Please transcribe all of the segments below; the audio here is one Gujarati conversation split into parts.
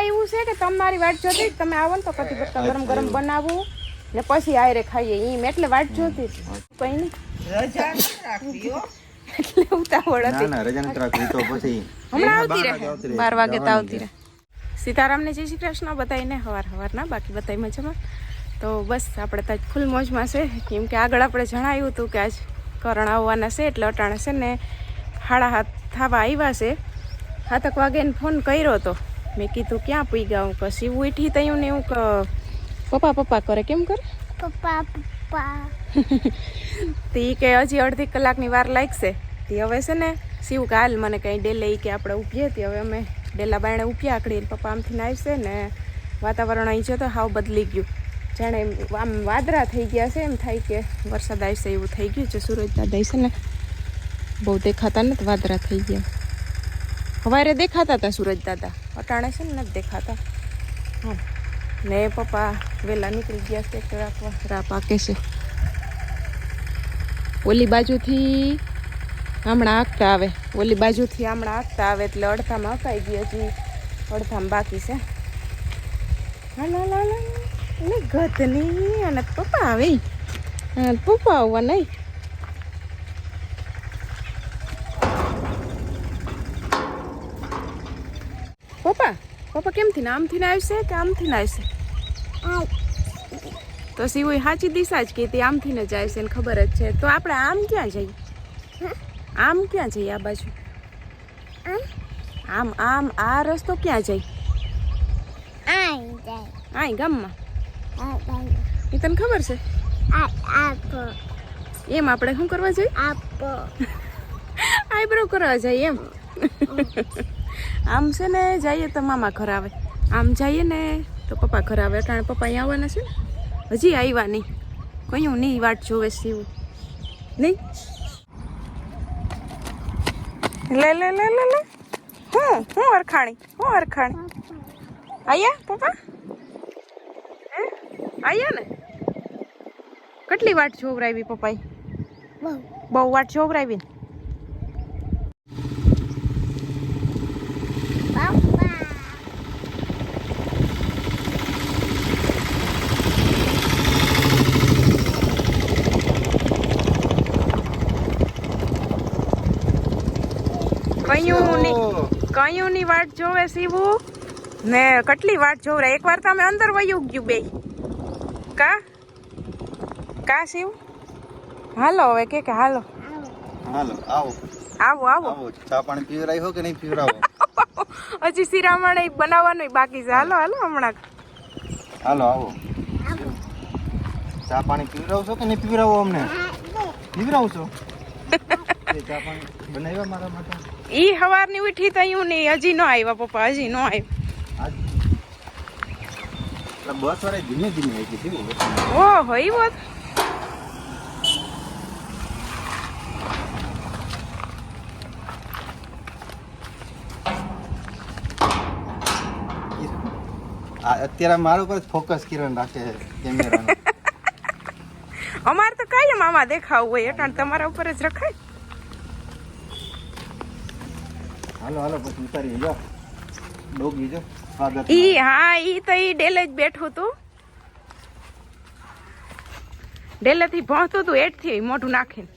આમાં એવું છે કે તમારી વાટ જોતી તમે આવો ને તો કદી પત્તા ગરમ ગરમ બનાવવું ને પછી આયરે ખાઈએ. એમ એટલે વાટ જોતી કઈ નહીં. એટલે ઉતાવળ હતી. ના રજા નથી રાખવી. તો પછી હમણાં આવતી રહે. બાર વાગે તો આવતી રહે. સીતારામને જય શ્રી કૃષ્ણ. બધાઈને હવાર હવારના બાકી બતાવી મજામાં. તો બસ આપણે તો ફૂલ મોજમાં છે. કેમ કે આગળ આપણે જણાવ્યું હતું કે આજ કરણ આવવાના છે એટલે અટાણે છે ને હાડા હાથ થવા આવ્યા છે. હાથક વાગે ફોન કર્યો હતો મેં કીધું ક્યાં પૂઈ ગયા હું શિવ ઉઠી તયું ને એવું કે પપ્પા પપ્પા કરે કેમ કરે? પપ્પા પપ્પા. તે કે હજી અડધી કલાકની વાર લાગશે. તે હવે છે ને શિવ કાલ મને કંઈ ડેલે કે આપણે ઊભીએ હતી હવે અમે ડેલા બાયણે ઉભ્યા આકડી પપ્પા આમથી આવશે ને વાતાવરણ અહીં છે તો હાવ બદલી ગયું. જાણે આમ વાદરા થઈ ગયા છે એમ થાય કે વરસાદ આવશે એવું થઈ ગયું છે. સુરજ દાદા છે ને બહુ દેખાતા નથી વાદરા થઈ ગયા. સવારે દેખાતા હતા સુરજ દાદા? અટાણે છે ને નથી દેખાતા. હા. ને પપ્પા વહેલા નીકળી ગયા છે રાખવા. રા પાકે છે. ઓલી બાજુથી હમણાં આગતા આવે. ઓલી બાજુથી હમણાં આગતા આવે એટલે અડધામાં અકાઈ ગઈ હજી. અડધામાં બાકી છે. ગતની અને પપ્પા આવે. પપ્પા આવવા નહીં. પપ્પા કેમથી ને આમથી ને આવશે કે આમથી ને આવશે તો સિવું સાચી દિશા જ કીધી આમથી ને જાય છે ને ખબર જ છે. તો આપણે આમ ક્યાં જઈએ? આમ ક્યાં જઈએ આ બાજુ? આમ? આમ આ રસ્તો ક્યાં જાય? આય ગામમાં? એ તને ખબર છે? એમ આપણે શું કરવા જઈએ? આઈબ્રો કરવા જઈએ એમ. આમ છે ને જઈએ તો મામા ઘર આવે. આમ જઈએ ને તો પપ્પા ઘર આવે. કારણ પપ્પા અહીંયા આવવાના છે ને. હજી આવ્યા નહીં. હું નહીં વાટ જોવે સીવું નહીં? લે લે લે લે લે. હું હું અરખાણી હું અરખાણી આયા પપ્પા? હે? આયા ને? કેટલી વાટ જોવરાવી પપ્પાએ? બહુ. બહુ વાટ જોવરાવી ને પપ્પા કયું કયું ની વાટ જોવે સીવું ને કેટલી વાટ જોવે એકવાર તમે અંદર વયું ગયું બે કા? કા શિવ? હાલો હવે કે કે હાલો. હાલો આવો. આવો આવો. આવો ચા પાણી પીવરાય કે નહીં પીવરાવો? હજી શિરામણ બનાવવાનું બાકી છે. હાલો હાલો હમણાં. હાલો આવો. ચા પાણી પીવરાવશો કે નહીં પીવરાવો અમને? પીવરાવશો? બનાવ્યા મારા માટે? ઈ હવારની ઉઠી તયું નહીં. હજી ન આવ્યા પપ્પા હજી ન આવ્યા. બસ વાળા ધીમે ધીમે આવી હતી ઓહો ઈ વાત. અત્યારે મારા ઉપર ફોકસ કિરણ રાખે છે કેમેરાનો અમારે તો કઈ આમાં દેખાવું હોય. એટલે તમારા ઉપર જ રખાય. હાલો હાલો પછી ઉતારી જો ડોગી જો. સ્વાગત ઈ હા ઈ તો ઈ ડેલે જ બેઠું હતું ડેલેથી ભણતું હતું એટ મોઢું નાખીને.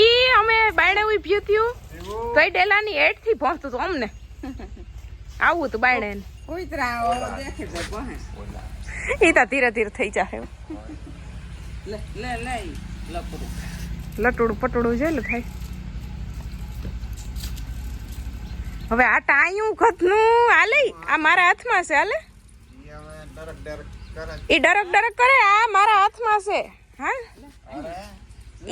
ઈ અમે બાયણે ઉભ્યું થયું તો. એ ડેલાની એટથી ભણતું હતું અમને. આવું તો બાયણે ઈ તો ધીરે ધીરે થઈ જાય લે લે લે લપડું. લટુડું પટુડું છે થાય. હવે આ ટાયું ખતનું હાલે? આ મારા હાથમાં છે હાલે? એ ડરક ડરક ડરક કરે આ મારા હાથમાં છે. હા?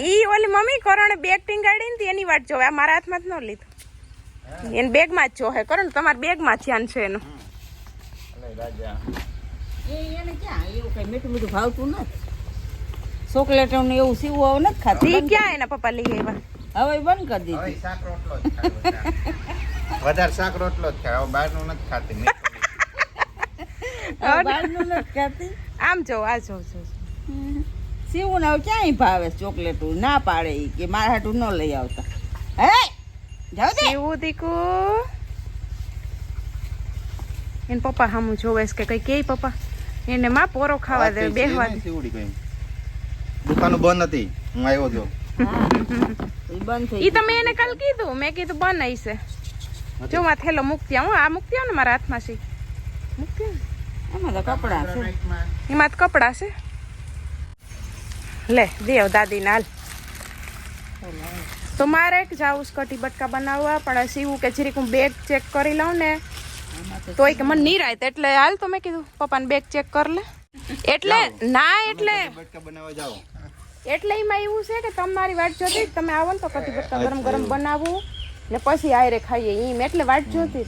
ઈ ઓલી મમ્મી કરણે બેગ ટીંગાડીને એની વાત જોવે. આ મારા હાથમાં જ ન લીધું. એને બેગમાં જ જોહે ને તમારા બેગમાં ધ્યાન છે એનું. અલે રાજા. એ એને ક્યાં? એવું કઈ મીઠું મીઠું ભાવતું નથી. ચોકલેટ ને એવું સીવું હવે નથી ખાતી. ક્યાં એના પપ્પા લઈ આવ્યા? હવે બંધ કરી દીધું. શાક રોટલો વધારે શાક રોટલો જ ખાય. બહારનું નથી ખાતી બહારનું નથી ખાતી. આમ જો આ જો જો જો. સીવું ને હવે ક્યાંય ભાવે ચોકલેટું? ના પાડે કે મારા હાટું ન લઈ આવતા. હે? જાવ દે એવું દીકુ? એને પપ્પા સામું જોવે છે કે કઈ કે પપ્પા? એને માં પોરો ખાવા દે બેહવા દે. દુકાનો બંધ હતી હું આવ્યો તો. ઈ બંધ થઈ તમે એને કાલ કીધું મેં કીધું બનાવી છે જો માં થેલો મૂકતી આવું આ મૂકતી આવો ને મારા હાથમાં છે. મૂકતી એમાં તો કપડા છે. એમાં તો કપડા છે. લે દેવ દાદી નાલ તો મારે એક જાવું કટી બટકા બનાવવા પણ સીવું કે જરીક હું બેગ ચેક કરી લઉં ને તો કે મને નિરાય એટલે હાલ તો મેં કીધું પપ્પાને બેગ ચેક કર લે. એટલે ના એટલે. બટકા બનાવવા જાઓ. એટલે એમાં એવું છે કે તમારી વાટ જોતી તમે આવો ને તો કટી બટકા ગરમ ગરમ બનાવવું ને પછી આયરે ખાઈએ એમ એટલે વાટ જોતી.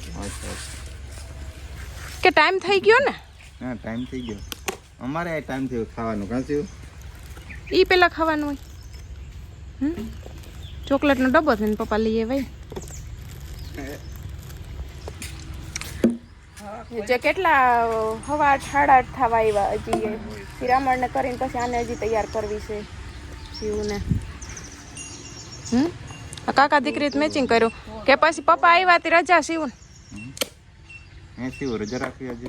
કે ટાઈમ થઈ ગયો ને? હા ટાઈમ થઈ ગયો. અમારે આ ટાઈમ થયો ખાવાનું. કાં થયું? ઈ પેલા ખાવાનું હોય. હમ? ચોકલેટનો ડબ્બો થઈને પપ્પા લઈએ ભાઈ જે કેટલા હવા સાડા આઠ થવા આવ્યા હજી શિરામણને કરીને પછી આને હજી તૈયાર કરવી છે શિવને હમ? કાકા દીકરી મેચિંગ કર્યું. કે પછી પપ્પા આવ્યા તે રજા શિવને. રજા રાખી આજે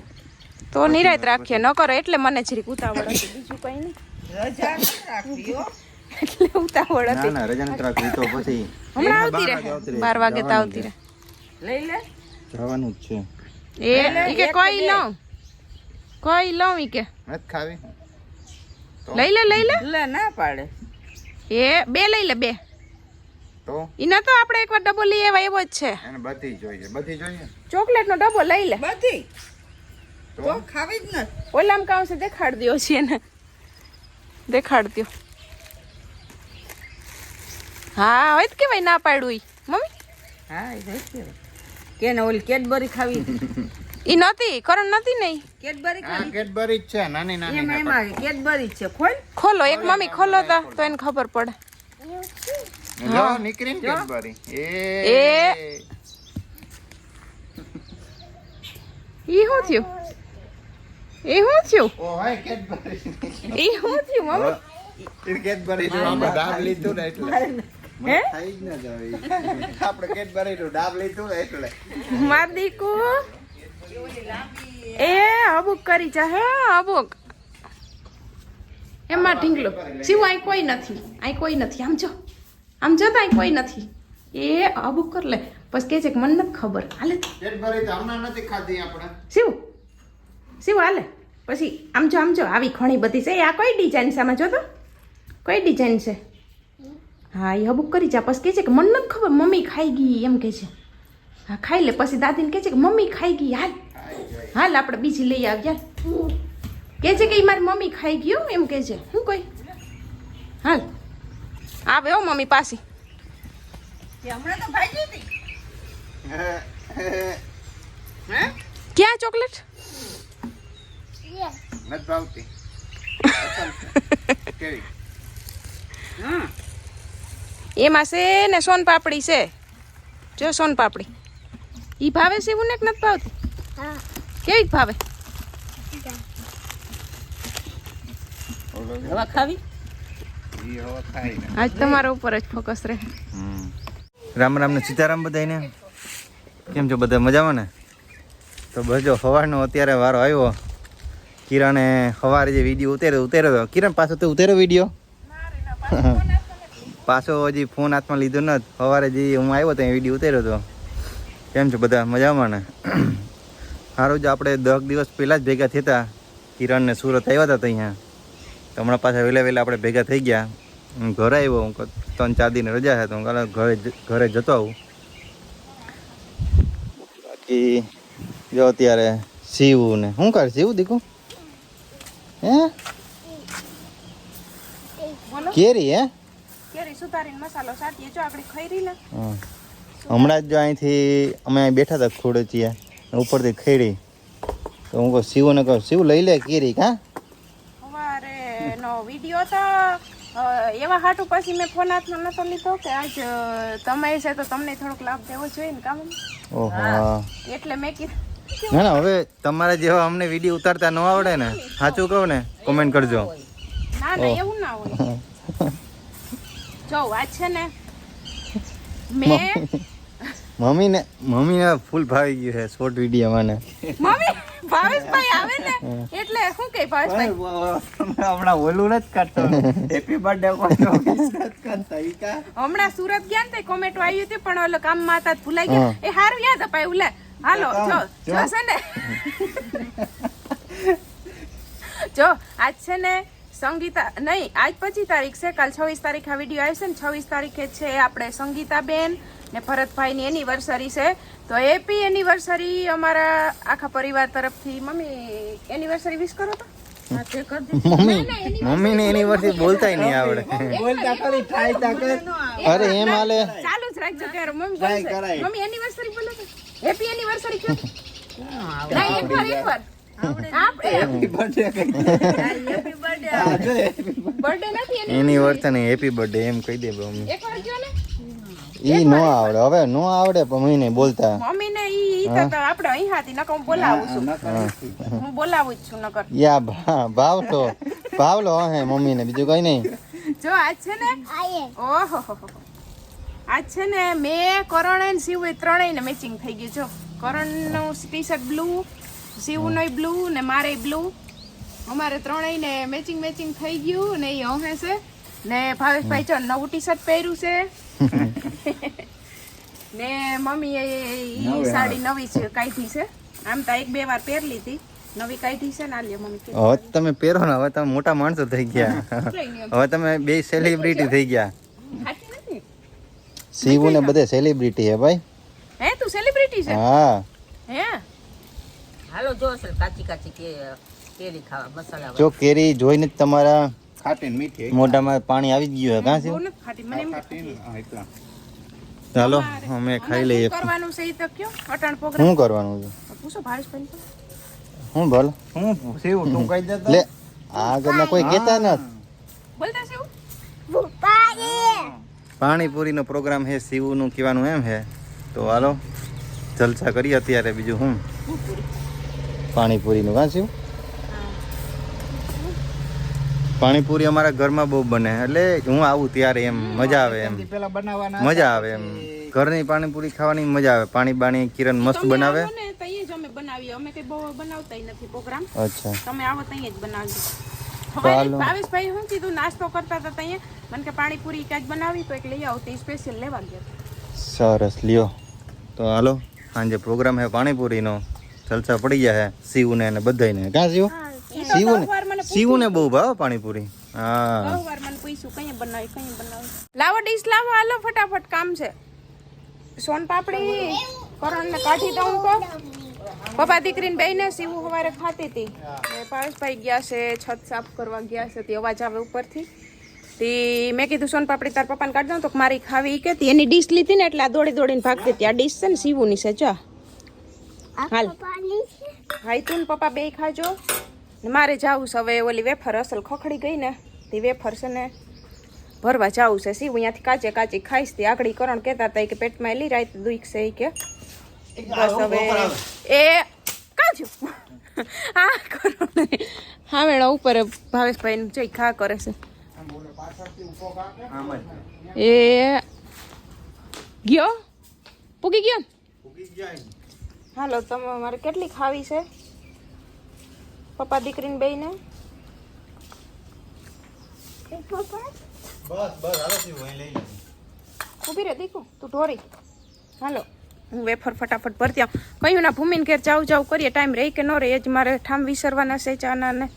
તો નિરાત રાખીએ ન કરો એટલે મને જરીક ઉતાવળ હતી. બીજું કઈ નહીં. રજા રાખવી હો. એટલે ઉતાવળ હતી ના રજા નથી રાખવી તો પછી. હમણાં બાર આવતી રહે. રહે. બાર વાગે તો આવતી રહે. લઈ લે. જવાનું જ છે. એ કે કોઈ લઉં. કોઈ લઉં ઈ કે. મત ખાવી. લઈ લે લઈ લે. લે ના પાડે. એ બે લઈ લે બે. તો? ઈ ન તો આપણે એકવાર ડબ્બો લઈ આવ્યા એવો જ છે. એને બધી જોઈએ બધી જોઈએ? ચોકલેટ નો ડબ્બો લઈ લે. બધી? તો? ખાવી જ ન ઓલામ કામ દેખાડ દ્યો છે એને. દેખાડ દ્યો. હા હોય તો કેવાય ના પાડું મમ્મી? હા એ ગયું. કે ને ઓલી કેડબરી ખાવી? ઈ નતી કરણ નતી નહીં કેડબરી ખાવી કેડબરી જ છે નાની નાની એમાં એમાં કેડબરી છે. ખોલ. ખોલો એક મમ્મી ખોલો તા તો એને ખબર પડે. જો. નીકળીને કેડબરી. એ. એ. ઈ શું થયું? ઈ શું થયું? ઓ હાય કેડબરી. ઈ શું થયું મમ્મી? કેડબરી જો આપણે હે ડાબ લીધું ને એટલે. એમાં ઢીંગલો. શિવ અહીં કોઈ નથી. અહીં કોઈ નથી. આમ જો. આમ જો તો અહીં કોઈ નથી. એ અબુક કર લે. પછી કે છે કે મને નથી ખબર. હાલે. નથી ખાધી આપણે. શિવ શિવ હાલે. પછી આમ જો આમ જો. આવી ઘણી બધી છે. આ કઈ ડિઝાઇન છે આમાં? જો તો. કઈ ડિઝાઇન છે. હા એ હબુક કરી જા પછી કહે છે કે મને નથી ખબર મમ્મી ખાઈ ગઈ એમ કહે છે. હા ખાઈ લે. પછી દાદીને કહે છે કે મમ્મી ખાઈ ગઈ હાલ. હાલ આપણે બીજી લઈ આવીએ કહે કે છે કે એ મારી મમ્મી ખાઈ ગયો એમ કહે છે. હું કોઈ હાલ. આવે હો મમ્મી પાસે હમણાં તો ભાઈ હતી. ક્યાં ચોકલેટ? નથી ભાવતી. કેવી? હા એમાં છે ને સોન પાપડી છે. જો સોન પાપડી. ઈ ભાવે છે એવું ને નથી ભાવતી? કેવી ભાવે? હવા ખાવી? ઈ હવે ખાઈ ને. આજ તમારા ઉપર જ ફોકસ રહે. રામ રામ ને સીતારામ બધાને કેમ છો બધા? મજામાં ને? તો બસ સવારનો અત્યારે વારો આવ્યો. કિરણે સવારે જે વીડિયો ઉતાર્યો ઉતેર્યો કિરણ પાછો તે ઉતેર્યો વીડિયો પાછો હજી ફોન હાથમાં લીધો ન સવારે જે હું આવ્યો ત્યાં વીડિયો ઉતાર્યો હતો કેમ છો બધા? મજામાં ને? સારું જ આપણે દસ દિવસ પહેલાં જ ભેગા થયા હતા કિરણ ને સુરત આવ્યા હતા ત્યાં તો હમણાં પાછા વહેલા વહેલા આપણે ભેગા થઈ ગયા. હું ઘરે આવ્યો હું ત્રણ ચાર દિન રજા છે હું ઘરે ઘરે જતો આવું. બાકી જો અત્યારે સીવું ને શું કર સીવું દીકું? હે? કેરી હે? કેરી સુધારીને મસાલો સાટીએ જો આગળ ખઈરી લે. હમણાં જ જો અહીંથી અમે અહીં બેઠા હતા ખોડચિયા ઉપરથી ખેડી તો હું કહું શિવ ને કહું શિવ લઈ લે કેરી કા નો વીડિયો તો એવા હાટું પછી મેં ફોન હાથમાં નતો લીધો કે આજ તમે છે તો તમને થોડોક લાભ દેવો જોઈએ ને કામ ઓહો. એટલે મેં કીધું ના ના હવે તમારા જેવા અમને વીડિયો ઉતારતા ન આવડે ને. સાચું કહું ને કોમેન્ટ કરજો. ના ના એવું ના હોય. જો વાત છે ને મેં મમ્મી ને ફૂલ ભાવી ગયું છે શોર્ટ વીડિયો મને. મમ્મી ભાવેશભાઈ આવે ને એટલે શું કે ભાવેશભાઈ? હમણાં ઓલું નથી કરતો. હેપી બર્થડે હમણાં સુરત ગયા ને તે કોમેન્ટ આવ્યું હતી પણ ઓલો કામમાં માતા ભૂલાઈ ગયા. એ હારું યાદ અપાય ઉલે હાલો જો જો છે ને. જો આજ છે ને સંગીતા નહીં આજ પચી તારીખ છે કાલ છવ્વીસ તારીખ આ વીડિયો આવશે ને છવ્વીસ તારીખે છે આપણે સંગીતાબેન ને ભરતભાઈની એનિવર્સરી છે. તો હેપી એનિવર્સરી અમારા આખા પરિવાર તરફથી. મમ્મી એનિવર્સરી વિશ કરો તો. હા, તે કરી દે. મમ્મી મમ્મીને એની વર્ષથી બોલતાય નહીં આવડે. બોલતા કરી ટ્રાય તા અરે એમ હાલે. ચાલુ જ રાખજો ત્યારે. મમ્મી કરાય. મમ્મી એનિવર્સરી બોલો હેપી એનિવર્સરી કે ના એક વાર એક હેપી બર્થડે એની વર્તન હેપી એમ કહી દે મમ્મી ને? ઈ નો આવડે હવે નો આવડે પણ મમ્મીને બોલતા. મમ્મીને ઈ ઈ તો તો આપણે અહીં હાથી નકર હું બોલાવું છું. હું બોલાવું જ છું નકર. યા ભા- ભાવલો ભાવલો હે મમ્મીને બીજું કઈ નહીં. જો આજ છે ને? આયે. ઓહો. આજ છે ને મેં કરણ અને શિવ ત્રણેય ને મેચિંગ થઈ ગયું જો કરણનું ટી શર્ટ બ્લુ શિવનું બ્લુ ને મારે બ્લુ અમારે ત્રણેય ને મેચિંગ મેચિંગ થઈ ગયું ને એ હોહે છે. ને ભાવેશભાઈ ચાલ નવું ટી શર્ટ પહેર્યું છે. ને મમ્મી એ સાડી નવી છે કાઢી છે. આમ તો એક બે વાર પહેરલી હતી. નવી કાઢી છે ને આલ્યો મમ્મી હવે તમે પહેરો ને હવે તમે મોટા માણસો થઈ ગયા. હવે તમે બે સેલિબ્રિટી થઈ ગયા. સાચી ને બધે સેલિબ્રિટી હે ભાઈ. હે તું સેલિબ્રિટી છે? હા. હે? હાલો જો અસલ કાચી કાચી કેરી ખાવા મસાલા જો કેરી જોઈને જ તમારા ખાટી મીઠી મોઢામાં પાણી આવી જ ગયું હે કાં છે? ખાટી મને એમ હા, એટલા. ચાલો અમે ખાઈ લઈએ. શું કરવાનું છે ઈ તો કયો? અટાણ પ્રોગ્રામ શું કરવાનું છે? પૂછો ભાવેશભાઈ તો. શું બોલ. હું શિવ તું કહી દેતો? લે આગળના કોઈ કહેતા નથી. બોલતા સેવ? પાણીપુરીનો પ્રોગ્રામ હે શિવનું કહેવાનું એમ છે તો હાલો જલસા કરીએ અત્યારે બીજું હું. પાણીપુરીનું કાં શું પાણીપુરી અમારા ઘરમાં બહુ બને એટલે હું આવું ત્યારે એમ મજા આવે એમ. મજા આવે એમ. ઘરની પાણીપુરી ખાવાની મજા આવે પાણી બાણી કિરણ મસ્ત બનાવે. બનાવીએ અચ્છા. તમે આવો ત્યાં જ બનાવી ચાલો. ભાવેશભાઈ શું કીધું? નાસ્તો કરતા હતા ત્યાં મને કે પાણીપુરી ક્યાંક બનાવી તો એક લઈ આવો તે સ્પેશિયલ લેવા ગયા. સરસ લ્યો. તો હાલો સાંજે પ્રોગ્રામ હે પાણીપુરીનો. જલસા પડી ગયા છે શિવને અને બધાને કાં શિવ? શિવને? શિવને બહુ ભાવ પાણીપુરી. હા. લાવો ડીશ લાવો હાલો ફટાફટ કામ છે. સોન પાપડી કરણ ને કાઢી દઉં તો. પપ્પા દીકરીને બેને સીવું સવારે ખાતી હતી. પારસભાઈ ગયા છે છત સાફ કરવા ગયા છે તે અવાજ આવે ઉપરથી. તે મેં કીધું સોન પાપડી તાર પપ્પાને કાઢી દઉં તો મારી ખાવી કે એની ડીશ લીધી ને એટલે આ દોડી દોડીને ભાગતી હતી. આ ડીશ છે ને સીવુંની છે જો. હાલ. ભાઈ તું પપ્પા બે ખાજો. ને મારે જવું છે હવે ઓલી વેફર અસલ ખખડી ગઈ ને તે વેફર છે ને ભરવા જવું છે. સીવું અહીંયાથી કાચે કાચી ખાઈશ. તે આગળ કરણ કહેતા હતા કે પેટમાં એલી રાત દુખશે કે. બસ હવે એ કાજુ. હા કરો હા મેળા ઉપર ભાવેશભાઈ જઈ ખા કરે છે. એ ગયો? પૂગી ગયો? હાલો તમે મારે કેટલી ખાવી છે? પપ્પા દીકરીને ને ઊભી રે દીકુ તું ઢોરી. હાલો. હું વેફર ફટાફટ ભરતી આવું. કહ્યું ના ભૂમિને ઘેર જાવ જાવ કરીએ. ટાઈમ રહે કે ન રહે એ જ મારે ઠામ વિસરવાના છે ચાના ને.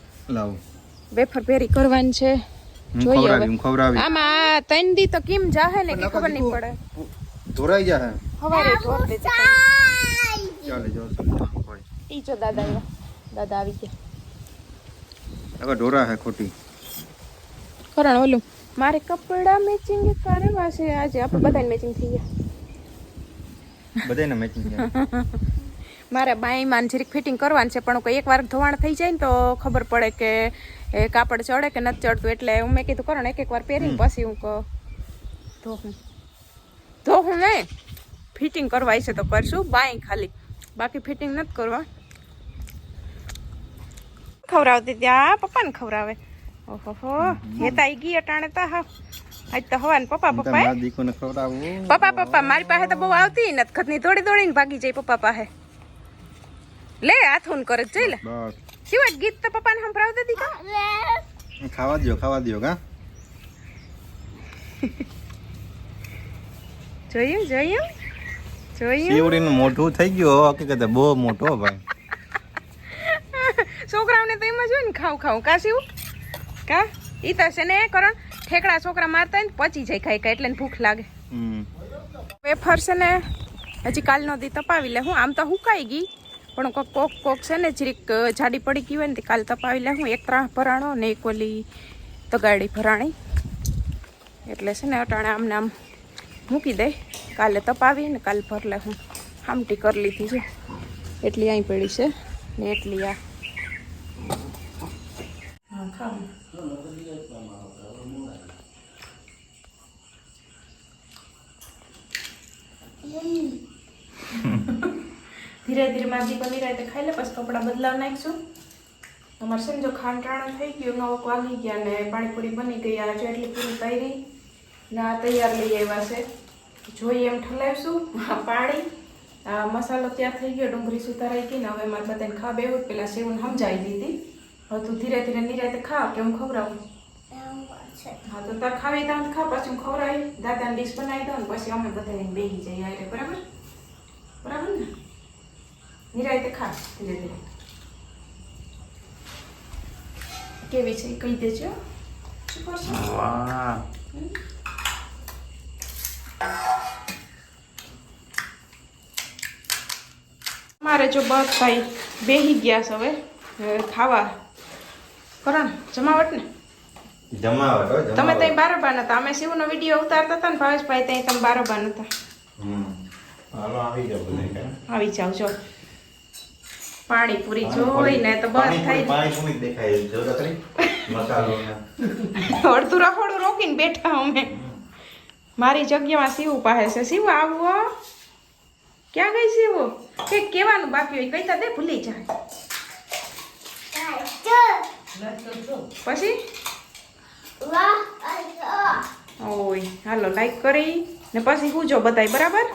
વેફર ભેરી કરવાની છે. જોઈએ આમાં આ ત્રણ દી તો કેમ જાહે ને કે ખબર નહીં પડે. ધોરાઈ જાહે. હવારે ઢોર દે ચાલે જો ઈ જો દાદા આવ્યા દાદા આવી ગયા. હવે ઢોરા હે ખોટી. કરણ ઓલું. મારે કપડા મેચિંગ કરવા છે આજે. આપણે બધાને મેચિંગ થઈ ગયા. બધાને મેચિંગ મારે બાઈમાં જરીક ફિટિંગ કરવાનું છે પણ કોઈ એકવાર ધોવાણ થઈ જાય ને તો ખબર પડે કે એ કાપડ ચડે કે નથી ચડતું. એટલે હું મેં કીધું કરો ને એક એક વાર પહેરીને પછી હું કહું. ધોહું ધોહું ને? ફિટિંગ કરવા છે તો કરશું. બાઈ ખાલી. બાકી ફિટિંગ નથી કરવા. ખવડાવતી ત્યાં પપ્પાને ખવડાવે. ઓહો હેતા ગઈ અટાણે તા હા. આજ તો હવાન પપ્પા પપ્પા દીકુને પપ્પા પપ્પા મારી પાસે તો બહુ આવતી નથી. ખતની દોડી દોડીને ભાગી જાય પપ્પા પાસે. લે હાથુન કરે જઈ લે. શિવાજ ગીત તો પપ્પાને સંભળાવતી હતી કા? ખાવા દ્યો ખાવા દ્યો કા જોયું જોયું? શિવડીનું મોઢું થઈ ગયું હકીકતે બહુ મોટો ભાઈ. છોકરાઓને તો એમ જ હોય ને ખાવ ખાવ. કા શિવ? કા? ઈ તો છે ને કરણ ઠેકડા છોકરા મારતા ને પચી જાય ખાઈ ખાઈ એટલે ભૂખ લાગે. વેફર છે ને હજી કાલનો દી તપાવી લે હું. આમ તો હુકાઈ ગઈ પણ કોક કોક કોક છે ને જરીક જાડી પડી ગઈ હોય ને કાલ તપાવી લે હું. એક ત્રણ ભરાણો ને એક ઓલી તગાડી ભરાણી. એટલે છે ને અટાણે આમને આમ મૂકી દે. કાલે તપાવી ને કાલ ભર લે હું. આમટી કરી લીધી છે. એટલી અહીં પડી છે ને એટલી આ. ધીરે ધીરે માજી દીકરો નિરાતે ખાઈ લે, પછી કપડાં બદલાવ નાખીશું. અમારે છે ને જો ખાંડટાણું થઈ ગયું, નવક વાગી ગયા ને પાણીપુરી બની ગઈ, આ જો એટલી પૂરી તૈરી ને તૈયાર લઈ આવ્યા છે. જોઈએ એમ ઠલાવીશું. પાણી આ મસાલો તૈયાર થઈ ગયો ડુંગળી સુધારાઈ ગઈ ને હવે મારે બધાને ખા બેવું પેલા સેવન સમજાવી દીધી. હવે તું ધીરે ધીરે નિરાતે ખા કે હું ખવડાવું? હા તો તાર ખાવી તમે ખા પછી હું ખવડાવી. દાદાને ડીશ બનાવી દઉં ને પછી અમે બધા બેસી જઈએ આરે બરાબર? બરાબર ને? નિરાયતે ખા ધીરે ધીરે. કેવી છે? કહી દેજો શું કરશો? વાહ. મારે જો બસ ભાઈ બેહી ગયા છે હવે. ખાવા. કરણ જમાવટ ને? જમાવટ તમે ત્યાં બારોબાર નતા અમે શિવનો વીડિયો ઉતારતા હતા ને ભાવેશભાઈ ત્યાં તમે બારોબાર નતા આવી જાવ બધા જો. પાણીપુરી જોઈને તો બસ થઈ પાણીપુરી દેખાય જો તો મસાલો ને. અડધું રખોડું રોકીને બેઠા અમે. મારી જગ્યામાં શિવ પાસે છે શિવ આવો. ક્યાં ગઈ શિવ? કે કેવાનું બાકી હોય. કઈ દે ભૂલી જાય. પછી? ઓય હાલો લાઈક કરી. ને પછી હું જો બતાય બરાબર?